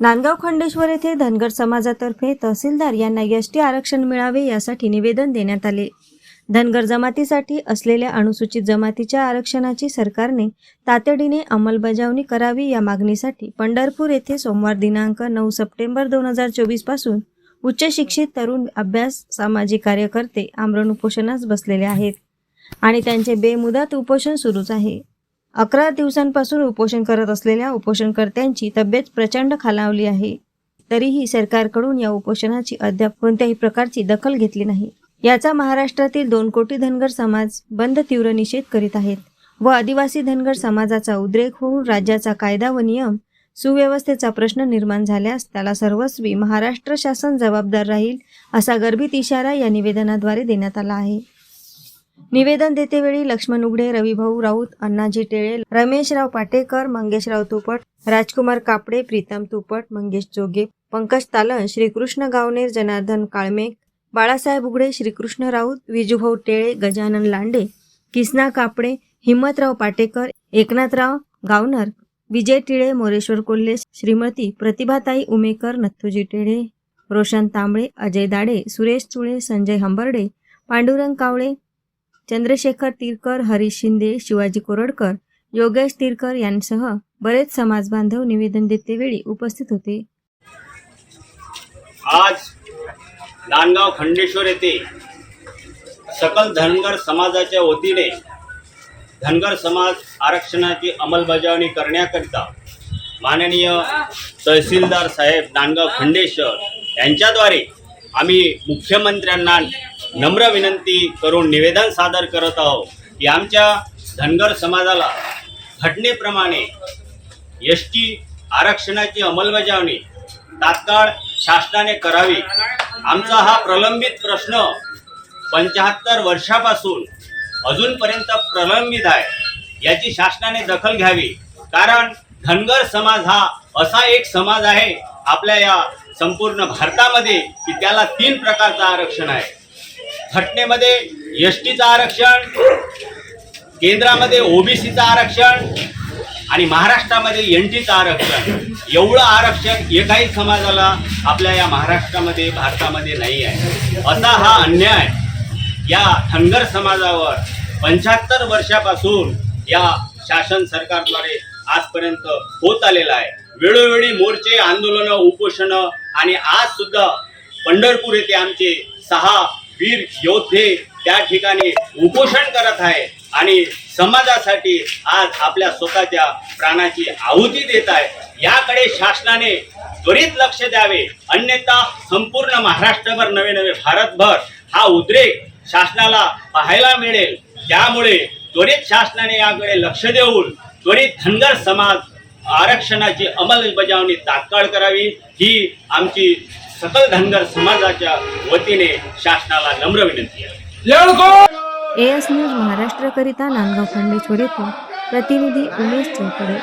नांदगाव खंडेश्वर येथे धनगर समाजातर्फे तहसीलदार यांना यष्टी आरक्षण मिळावे यासाठी निवेदन देण्यात आले. धनगर जमातीसाठी असलेल्या अनुसूचित जमातीच्या आरक्षणाची सरकारने तातडीने अंमलबजावणी करावी या मागणीसाठी पंढरपूर येथे सोमवार दिनांक नऊ सप्टेंबर दोन हजार चोवीसपासून उच्च शिक्षित तरुण अभ्यास सामाजिक कार्यकर्ते आमरण उपोषणास बसलेले आहेत आणि त्यांचे बेमुदत उपोषण सुरूच आहे. अकरा दिवसांपासून उपोषण करत असलेल्या उपोषणकर्त्यांची तब्येत प्रचंड खालावली आहे. तरीही सरकारकडून या उपोषणाची अद्याप कोणत्याही प्रकारची दखल घेतली नाही. याचा महाराष्ट्रातील दोन कोटी धनगर समाज बंद तीव्र निषेध करीत आहेत व आदिवासी धनगर समाजाचा उद्रेक होऊन राज्याचा कायदा व नियम सुव्यवस्थेचा प्रश्न निर्माण झाल्यास त्याला सर्वस्वी महाराष्ट्र शासन जबाबदार राहील असा गर्भित इशारा या निवेदनाद्वारे देण्यात आला आहे. निवेदन देतेवेळी लक्ष्मण उघडे रविभाऊ राऊत अण्णाजी टेळे रमेशराव पाटेकर मंगेशराव तुपट राजकुमार कापडे प्रीतम तुपट मंगेश जोगे पंकज तालन श्रीकृष्ण गावनेर जनार्दन काळमेक बाळासाहेब उघडे श्रीकृष्ण राऊत विजूभाऊ टेळे गजानन लांडे किसना कापडे हिम्मतराव पाटेकर एकनाथराव गावनर विजय टिळे मोरेश्वर कोल्हे श्रीमती प्रतिभाताई उमेकर नथुजी टेळे रोशन तांबळे अजय दाडे सुरेश चुळे संजय हंबर्डे पांडुरंग कावळे चंद्रशेखर तिरकर हरीश शिंदे शिवाजी कोरडकर योगेश तिरकर यांसह बरेच समाज बांधव निवेदन देतेवेळी उपस्थित होते. आज नांदगाव खंडेश्वर येथे सकल धनगर समाजाच्या वतीने धनगर समाज आरक्षणाची अंमलबजावणी करण्याकरिता माननीय तहसीलदार साहेब नांदगाव खंडेश्वर यांच्याद्वारे आम्ही मुख्यमंत्र्यांना नम्र विनंती करून निवेदन सादर करत आहोत की आमच्या धनगर समाजाला घटनेप्रमाणे एस टी आरक्षणाची अंमलबजावणी तात्काळ शासनाने करावी. आमचा हा प्रलंबित प्रश्न पंच्याहत्तर वर्षापासून अजूनपर्यंत प्रलंबित आहे याची शासनाने दखल घ्यावी. कारण धनगर समाज हा असा एक समाज आहे आपल्या या संपूर्ण भारतामध्ये की त्याला तीन प्रकारचं आरक्षण आहे. घटनेमध्ये एस टीचं आरक्षण केंद्रामध्ये ओबीसीचं आरक्षण आणि महाराष्ट्रामध्ये एन टीचं आरक्षण. एवढं आरक्षण एकाही समाजाला आपल्या या महाराष्ट्रामध्ये भारतामध्ये नाही आहे. असा हा अन्याय या धनगर समाजावर पंच्याहत्तर वर्षापासून या शासन सरकारद्वारे आजपर्यंत होत आलेला आहे. वेळोवेळी मोर्चे आंदोलनं उपोषणं आणि आज सुद्धा पंढरपूर येथे आमचे सहा वीर योद्धे त्या ठिकाणी उपोषण करत आहे आणि समाजासाठी आज आपल्या स्वतःच्या प्राणाची आहुती देत आहे. याकडे शासनाने त्वरित लक्ष द्यावे. अन्यथा संपूर्ण महाराष्ट्रभर नवे नवे भारतभर हा उद्रेक शासनाला पाहायला मिळेल. त्यामुळे त्वरित शासनाने याकडे लक्ष देऊन त्वरित धनगर समाज आरक्षणाची अंमलबजावणी तात्काळ करावी. ही आमची सकल धनगर समाजाच्या वतीने शासनाला नम्र विनंती आहे. एएस न्यूज महाराष्ट्रकरिता नांदगाव खंडेश्वर येथून प्रतिनिधी उमेश चौकडे.